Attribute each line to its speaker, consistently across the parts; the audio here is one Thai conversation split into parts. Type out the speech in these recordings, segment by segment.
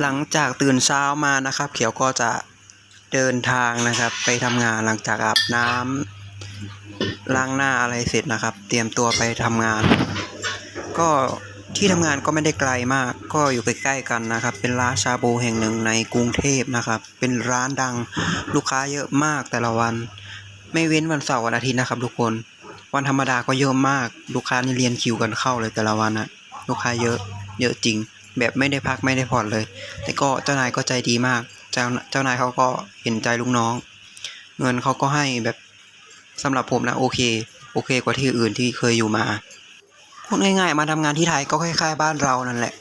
Speaker 1: หลังจากตื่นเช้ามานะครับ เขียวก็จะเดินทางนะครับ ไปทำงานหลังจากอาบน้ำล้างหน้าอะไรเสร็จนะครับ เตรียมตัวไปทำงาน ก็ที่ทำงานก็ไม่ได้ไกลมาก ก็อยู่ใกล้ๆกันนะครับ เป็นร้านชาบูแห่งหนึ่งในกรุงเทพนะครับ เป็นร้านดังลูกค้าเยอะมากแต่ละวัน ไม่เว้นวันเสาร์วันอาทิตย์นะครับ ทุกคน วันธรรมดาก็เยอะมาก ลูกค้านี่เรียนคิวกันเข้าเลยแต่ละวันอะลูกค้าเยอะเยอะจริง แบบไม่ได้พักไม่ได้ผ่อนเลย แต่ก็เจ้านายก็ใจดีมาก เจ้าเจ้านายเขาก็เห็นใจลูกน้อง เงินเขาก็ให้แบบสำหรับผมนะโอเค โอเคกว่าที่อื่นที่เคยอยู่มาพูดง่ายๆ มาทำงานที่ไทยก็คล้ายๆ บ้านเรานั่นแหละ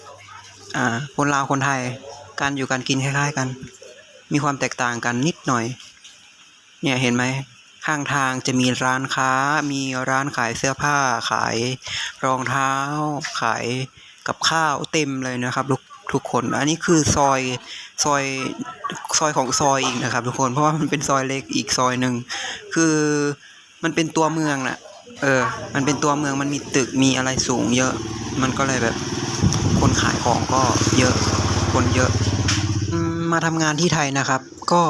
Speaker 1: อ่า คนลาวคนไทยการอยู่การกินคล้าย ๆ กัน มีความแตกต่างกันนิดหน่อย เนี่ยเห็นไหมข้างทางจะมีร้านค้า มีร้านขายเสื้อผ้า ขายรองเท้า ขาย กับข้าวเต็มเลยนะครับทุกทุกคน อันนี้คือซอยซอยซอยของซอยอีกนะครับ ทุกคนเพราะว่ามันเป็นซอยเล็กอีกซอยหนึ่งคือมันเป็นตัวเมืองน่ะเออ มันเป็นตัวเมืองมันมีตึกมีอะไรสูง เยอะ มันก็เลยแบบ คนขายของก็เยอะ คนเยอะมมาทำงานที่ไทยนะครับ ก็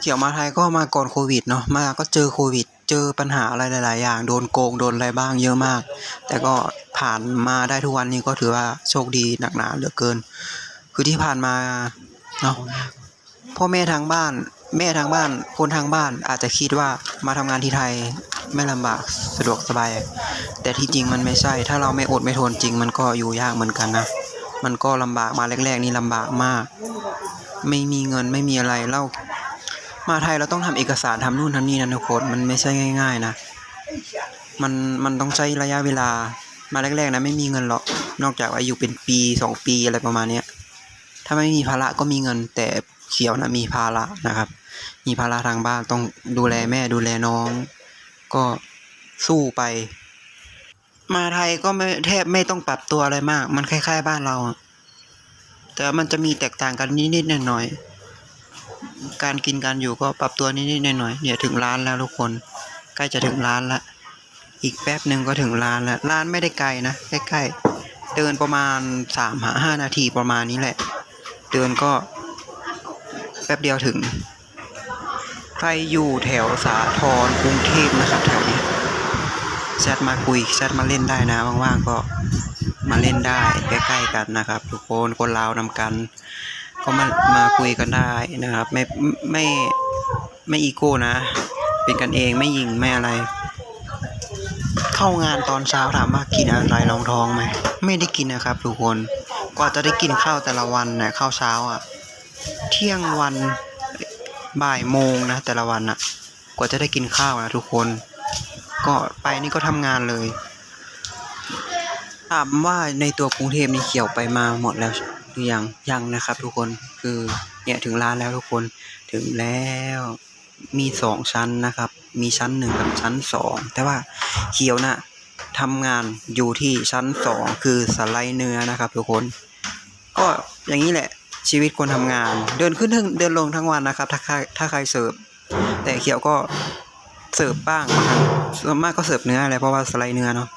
Speaker 1: เกี่ยวมาไทยก็มาก่อนโควิดเนาะมาก็เจอโควิด เจอปัญหาอะไรหลาย ๆ อย่าง โดนโกงโดนอะไรบ้างเยอะมาก แต่ก็ผ่านมาได้ทุกวันนี้ก็ถือว่าโชคดีหนักหนาเหลือเกิน คือที่ผ่านมาเนาะพ่อแม่ทางบ้าน แม่ทางบ้าน คนทางบ้านอาจจะคิดว่ามาทำงานที่ไทยไม่ลำบากสะดวกสบาย แต่ที่จริงมันไม่ใช่ ถ้าเราไม่อดไม่ทนจริง มันก็อยู่ยากเหมือนกันนะมันก็ลำบากมาแรก ๆ นี่ลำบากมาก ไม่มีเงินไม่มีอะไรเรา มาไทยเราต้องทำเอกสารทำนู่นทำนี่นะทุกคนมันไม่ใช่ง่าย ๆ นะ มันมันต้องใช้ระยะเวลามาแรกๆนะไม่มีเงินหรอกนอกจากว่าอยู่เป็นปีสองปีอะไรประมาณเนี้ยถ้าไม่มีภาระก็มีเงิน แต่เขียวนะมีภาระนะครับ มีภาระทางบ้านต้องดูแลแม่ดูแลน้อง ก็สู้ไป มาไทยก็ไม่แทบไม่ต้องปรับตัวอะไรมาก มันคล้ายๆบ้านเราแต่มันจะมีแตกต่างกันนิดๆหน่อยๆ การกินการอยู่ก็ปรับตัวนิดๆหน่อยๆเนี่ยถึงร้านแล้วทุกคนใกล้จะถึงร้านละอีกแป๊บหนึ่งก็ถึงร้านแล้วร้านไม่ได้ไกลนะใกล้ๆเดินประมาณสามหาห้านาทีประมาณนี้แหละ เดินก็แป๊บเดียวถึง ใครอยู่แถวสาทรกรุงเทพนะครับแถวนี้แชทมาคุยแชทมาเล่นได้นะว่างๆก็มาเล่นได้ใกล้ๆกันนะครับ ทุกคนคนลาวนำกัน ก็มามาคุยกันได้นะครับ ไม่ไม่ไม่อีโก้นะ เป็นกันเองไม่ยิงไม่อะไร เข้างานตอนเช้าถามว่ากินอะไรรองท้องไหมไม่ได้กินนะครับ ทุกคนกว่าจะได้กินข้าวแต่ละวันนะข้าวเช้าอะ เที่ยงวันบ่ายโมงนะแต่ละวันอะกว่าจะได้กินข้าวนะทุกคน ก็ไปนี่ก็ทำงานเลยถามว่าในตัวกรุงเทพนี่เขียวไปมาหมดแล้ว หรือยังยังนะครับทุกคนคือเนี่ยถึงร้านแล้วทุกคนถึงแล้วมีสองชั้นนะครับ มีชั้นหนึ่งกับชั้นสองแต่ว่าเขียวน่ะทำงานอยู่ที่ชั้นสองคือสไลด์เนื้อนะครับ ทุกคน ก็อย่างนี้แหละชีวิตคนทำงาน เดินขึ้นทั้งเดินลงทั้งวันนะครับ ถ้าใครถ้าใครเสิร์ฟแต่เขียวก็เสิร์ฟบ้างบางครั้งส่วนมากก็เสิร์ฟเนื้ออะไรเพราะว่าสไลด์เนื้อเนาะ